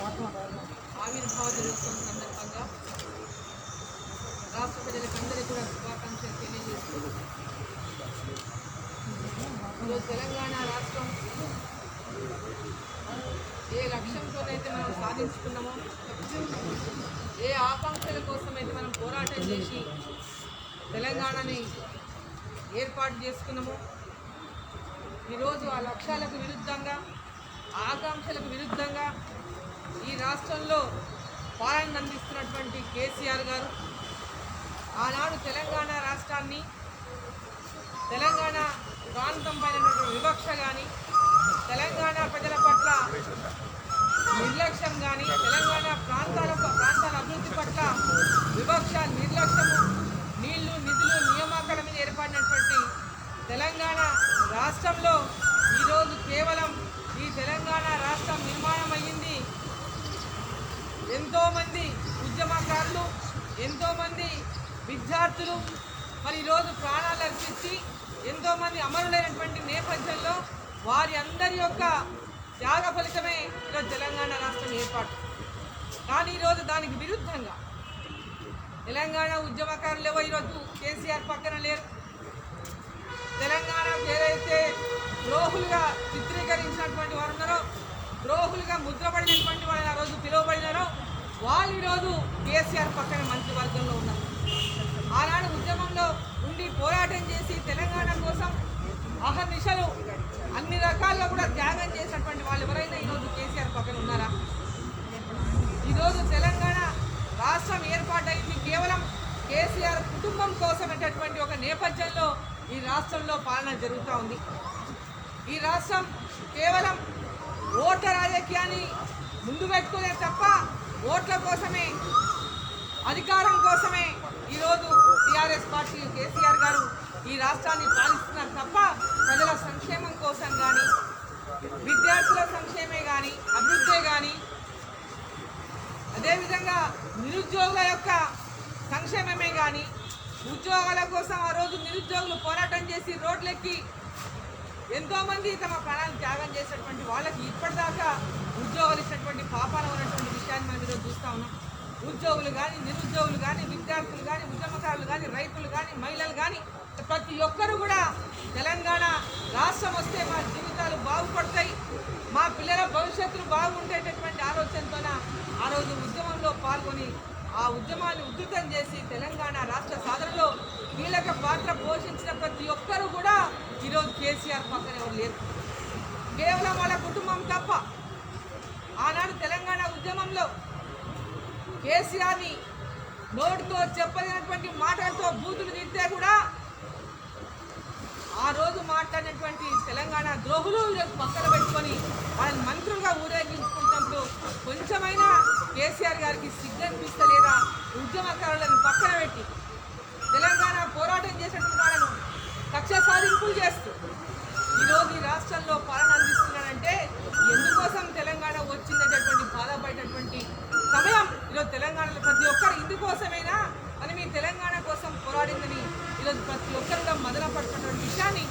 ఆవిర్భావ దినోత్సవం సందర్భంగా రాష్ట్ర ప్రజలకందరికీ కూడా శుభాకాంక్షలు తెలియజేస్తూ ఈరోజు తెలంగాణ రాష్ట్రం ఏ లక్ష్యంతోనైతే మనం సాధించుకున్నామో ఏ ఆకాంక్షల కోసమైతే మనం పోరాటం చేసి తెలంగాణని ఏర్పాటు చేసుకున్నామో ఈరోజు ఆ లక్ష్యాలకు విరుద్ధంగా ఆకాంక్షలకు విరుద్ధంగా ఈ రాష్ట్రంలో పాలన అందిస్తున్నటువంటి కేసీఆర్ గారు ఆనాడు తెలంగాణ రాష్ట్రాన్ని తెలంగాణ ప్రాంతం పైన వివక్ష కానీ తెలంగాణ ప్రజల పట్ల నిర్లక్ష్యం కానీ తెలంగాణ ప్రాంతాల ప్రాంతాల అభివృద్ధి పట్ల వివక్ష నిర్లక్ష్యము నీళ్ళు నిధులు నియామకాల మీద ఏర్పడినటువంటి తెలంగాణ రాష్ట్రంలో ఈరోజు కేవలం ఈ తెలంగాణ రాష్ట్రం నిర్మాణం అయ్యింది ఎంతోమంది ఉద్యమకారులు ఎంతోమంది విద్యార్థులు మరి ఈరోజు ప్రాణాలు అర్పించి ఎంతోమంది అమరులైనటువంటి నేపథ్యంలో వారి అందరి యొక్క త్యాగ ఫలితమే ఈరోజు తెలంగాణ రాష్ట్రం ఏర్పాటు. కానీ ఈరోజు దానికి విరుద్ధంగా తెలంగాణ ఉద్యమకారులు ఎవరు? ఈరోజు కేసీఆర్ పక్కన లేరు. తెలంగాణకు ఏదైతే ద్రోహులుగా చిత్ర వారు ఉన్నారో ద్రోహులుగా ముద్రపడినటువంటి వాళ్ళు ఆ రోజు పిలువబడినారో వాళ్ళు ఈరోజు కేసీఆర్ పక్కన మంత్రివర్గంలో ఉన్నారు. ఆనాడు ఉద్యమంలో ఉండి పోరాటం చేసి తెలంగాణ కోసం అహర్నిశలు అన్ని రకాల్లో కూడా త్యాగం చేసినటువంటి వాళ్ళు ఎవరైనా ఈరోజు కేసీఆర్ పక్కన ఉన్నారా? ఈరోజు తెలంగాణ రాష్ట్రం ఏర్పాటైంది కేవలం కేసీఆర్ కుటుంబం కోసమైనటువంటి ఒక నేపథ్యంలో ఈ రాష్ట్రంలో పాలన జరుగుతూ ఉంది. ఈ రాష్ట్రం కేవలం ఓట రాజకీయాన్ని ముందు పెట్టుకునే తప్ప ఓట్ల కోసమే అధికారం కోసమే ఈరోజు టీఆర్ఎస్ పార్టీ కేసీఆర్ గారు ఈ రాష్ట్రాన్ని పాలిస్తున్నారు తప్ప ప్రజల సంక్షేమం కోసం కానీ విద్యార్థుల సంక్షేమే కానీ అభివృద్ధే కానీ అదేవిధంగా నిరుద్యోగుల యొక్క సంక్షేమమే కానీ ఉద్యోగాల కోసం ఆ రోజు నిరుద్యోగులు పోరాటం చేసి రోడ్లెక్కి ఎంతోమంది తమ ప్రాణాలు త్యాగం చేసినటువంటి వాళ్ళకి ఇప్పటిదాకా ఉద్యోగాలు ఇచ్చినటువంటి పాపాన ఉన్నటువంటి విషయాన్ని మనం ఈరోజు చూస్తా ఉన్నాం. ఉద్యోగులు కానీ నిరుద్యోగులు కానీ విద్యార్థులు కానీ ఉద్యమకారులు కానీ రైతులు కానీ మహిళలు కానీ ప్రతి ఒక్కరు కూడా తెలంగాణ రాష్ట్రం వస్తే మా జీవితాలు బాగుపడతాయి. మా పిల్లల భవిష్యత్తులు బాగుండేటటువంటి ఆలోచనతోన ఆ రోజు ఉద్యమంలో పాల్గొని ఆ ఉద్యమాన్ని ఉధృతం చేసి తెలంగాణ రాష్ట్ర సాధనలో కీలక పాత్ర పోషించిన ప్రతి ఒక్కరూ కూడా కేసీఆర్ పక్కన ఎవరు లేరు. కేవలం వాళ్ళ కుటుంబం తప్ప ఆనాడు తెలంగాణ ఉద్యమంలో కేసీఆర్ని నోటితో చెప్పలేనటువంటి మాటలతో బూతులు తింటే కూడా ఆ రోజు మాట్లాడినటువంటి తెలంగాణ ద్రోహులు రేపు పక్కన పెట్టుకొని వాళ్ళని మంత్రులుగా ఊరేగించుకుంటున్నప్పుడు కొంచెమైనా కేసీఆర్ గారికి సిగ్గనిపిస్తలేదా? ఉద్యమకారులను పక్కన పెట్టి తెలంగాణ పోరాటం చేసేటువంటి వాళ్ళను కక్ష సాధింపులు చేస్తూ ఈరోజు ఈ రాష్ట్రంలో పాలన అందిస్తున్నాడంటే ఎందుకోసం తెలంగాణ వచ్చిందనేటువంటి బాధపడేటటువంటి సమయం ఈరోజు తెలంగాణలో ప్రతి ఒక్కరు ఇందుకోసమైనా మనం ఈ తెలంగాణ కోసం పోరాడిందని ఈరోజు ప్రతి ఒక్కరిగా మదన పడుతున్నటువంటి విషయాన్ని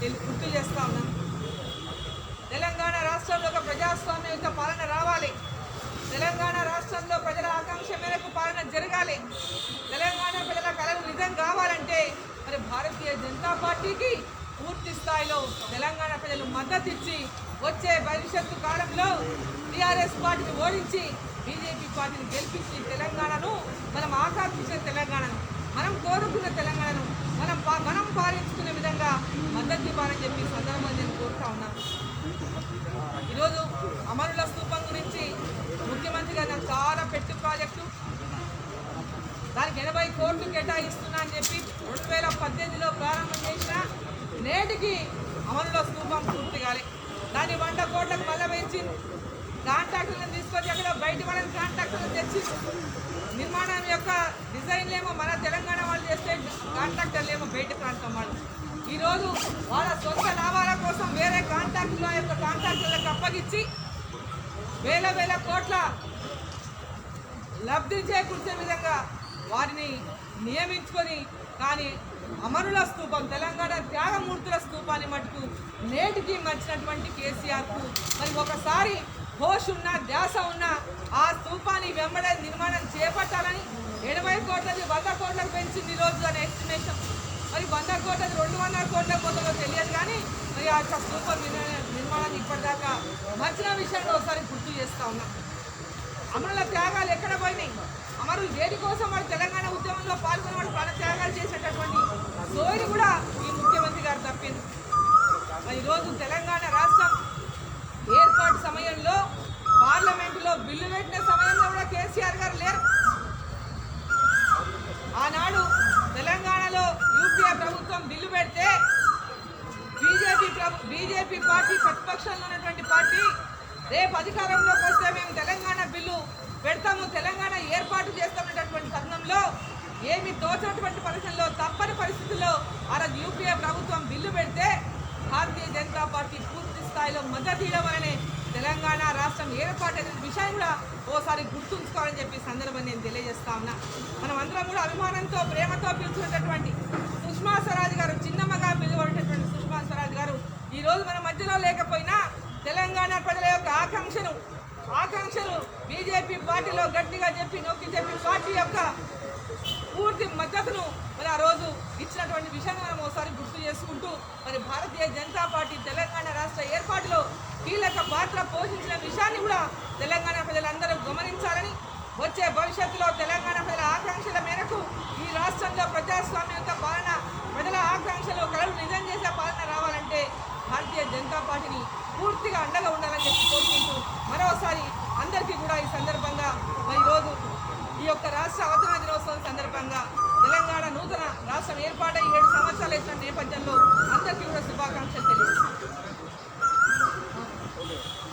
తెలి- గుర్తు చేస్తా ఉన్నాం తెలంగాణ రాష్ట్రంలో ఒక ప్రజాస్వామ్యయుత పాలన రావాలి తెలంగాణ రాష్ట్రంలో ప్రజల ఆకాంక్ష మేరకు పాలన తెలంగాణ పిల్లల కళలు నిజం కావాలంటే మరి భారతీయ జనతా పార్టీకి పూర్తి స్థాయిలో తెలంగాణ ప్రజలు మద్దతు ఇచ్చి వచ్చే భవిష్యత్తు కాలంలో టీఆర్ఎస్ పార్టీని ఓడించి బీజేపీ పార్టీని గెలిపించి తెలంగాణను మనం ఆకాంక్షించిన తెలంగాణను మనం కోరుకున్న తెలంగాణను మనం పా- మనం పాలించుకునే విధంగా మద్దతు ఇవ్వాలని చెప్పి సందర్భంగా నేను కోరుతా ఉన్నాను. ఈరోజు అమరుల స్థూపం గురించి ముఖ్యమంత్రి గారు నాకు చాలా పెట్టు ప్రాజెక్టు దానికి ఎనభై కేటాయిస్తున్నా అని చెప్పి రెండు వేల పద్దెనిమిదిలో ప్రారంభం చేసిన నేటికి అమలులో స్థూపం పూర్తి కాలే. దాన్ని వంద కోట్లకు మళ్ళీ పెంచి కాంట్రాక్టులను తీసుకొచ్చి అక్కడ బయట వాళ్ళని కాంట్రాక్టులను తెచ్చి నిర్మాణం యొక్క డిజైన్లు ఏమో మన తెలంగాణ వాళ్ళు చేస్తే కాంట్రాక్టర్లేమో బయట ప్రాంతం వాళ్ళు. ఈరోజు వాళ్ళ సొంత లాభాల కోసం వేరే కాంట్రాక్టుల యొక్క కాంట్రాక్టులకు అప్పగించి వేల వేల కోట్ల లబ్ధి చేకూర్చే విధంగా వారిని నియమించుకొని కానీ అమరుల స్థూపం తెలంగాణ త్యాగమూర్తుల స్థూపాన్ని మటుకు నేటికి మర్చినటువంటి కేసీఆర్కు మరి ఒకసారి హోష్ ఉన్న ధ్యాస ఉన్న ఆ స్థూపాన్ని వెంబడే నిర్మాణం చేపట్టాలని ఎనభై కోట్లది వంద కోట్లకు పెంచింది ఈరోజు అనే ఎస్టిమేషన్ మరి వంద కోట్లది రెండు వందల కోట్ల పోతుందో తెలియదు కానీ మరి ఆ యొక్క స్తూపం నిర్మాణాన్ని ఇప్పటిదాకా మర్చిన విషయాన్ని ఒకసారి గుర్తు చేస్తా ఉన్నాం. అమరుల త్యాగాలు ఎక్కడ పోయినాయి? అమరులు దేని కోసం వాడు తెలంగాణ ఉద్యమంలో పాల్గొని వాడు ప్రాణ త్యాగాలు చేసేటటువంటి సోయిని కూడా ఈ ముఖ్యమంత్రి గారు తప్పింది ఈరోజు తెలంగాణ రాష్ట్రం ఏర్పాటు సమయంలో పార్లమెంటులో బిల్లు పెట్టిన సమయంలో కూడా కేసీఆర్ గారు లేరు. ఆనాడు తెలంగాణలో యూపీఏ ప్రభుత్వం బిల్లు పెడితే బీజేపీ ప్రభు బీజేపీ పార్టీ ప్రతిపక్షంలో ఉన్నటువంటి పార్టీ రేపు అధికారంలోకి వస్తే మేము తెలంగాణ బిల్లు పెడతాము తెలంగాణ ఏర్పాటు చేస్తామనేటటువంటి తరుణంలో ఏమి తోచినటువంటి పరిస్థితుల్లో తప్పని పరిస్థితుల్లో ఆ రోజు యూపీఏ ప్రభుత్వం బిల్లు పెడితే భారతీయ జనతా పార్టీ పూర్తి స్థాయిలో మద్దతు ఇవ్వమని తెలంగాణ రాష్ట్రం ఏర్పాటు అనే విషయం కూడా ఓసారి గుర్తుంచుకోవాలని చెప్పి సందర్భం నేను తెలియజేస్తా ఉన్నా. మనం అందరం కూడా అభిమానంతో ప్రేమతో పిలుచుకున్నటువంటి సుష్మా స్వరాజ్ గారు చిన్నమ్మగా పిలువబడేటటువంటి సుష్మా స్వరాజ్ గారు ఈ రోజు మన మధ్యలో లేకపోయినా తెలంగాణ ప్రజల యొక్క ఆకాంక్షను ఆకాంక్షలు బీజేపీ పార్టీలో గట్టిగా చెప్పి నొక్కి చెప్పి పార్టీ యొక్క పూర్తి మద్దతును మరి ఆ రోజు ఇచ్చినటువంటి విషయాన్ని మనం ఒకసారి గుర్తు చేసుకుంటూ మరి భారతీయ జనతా పార్టీ తెలంగాణ రాష్ట్ర ఏర్పాటులో కీలక పాత్ర పోషించిన విషయాన్ని కూడా తెలంగాణ ప్రజలందరూ గమనించాలని వచ్చే భవిష్యత్తులో తెలంగాణ ప్రజల ఆకాంక్షల మేరకు ఈ రాష్ట్రంలో ప్రజాస్వామ్యయుత పాలన ప్రజల ఆకాంక్షలు కళలు నిజం చేసే పాలన రావాలంటే భారతీయ జనతా పార్టీని పూర్తిగా అండగా ఉండాలని చెప్పి కోరుకుంటూ మరోసారి అందరికీ కూడా ఈ సందర్భంగా ఈరోజు ఈ యొక్క రాష్ట్ర అవతరణ దినోత్సవం సందర్భంగా తెలంగాణ నూతన రాష్ట్రం ఏర్పాటై ఏడు సంవత్సరాలు వేసిన నేపథ్యంలో అందరికీ కూడా శుభాకాంక్షలు తెలియజేస్తున్నాను.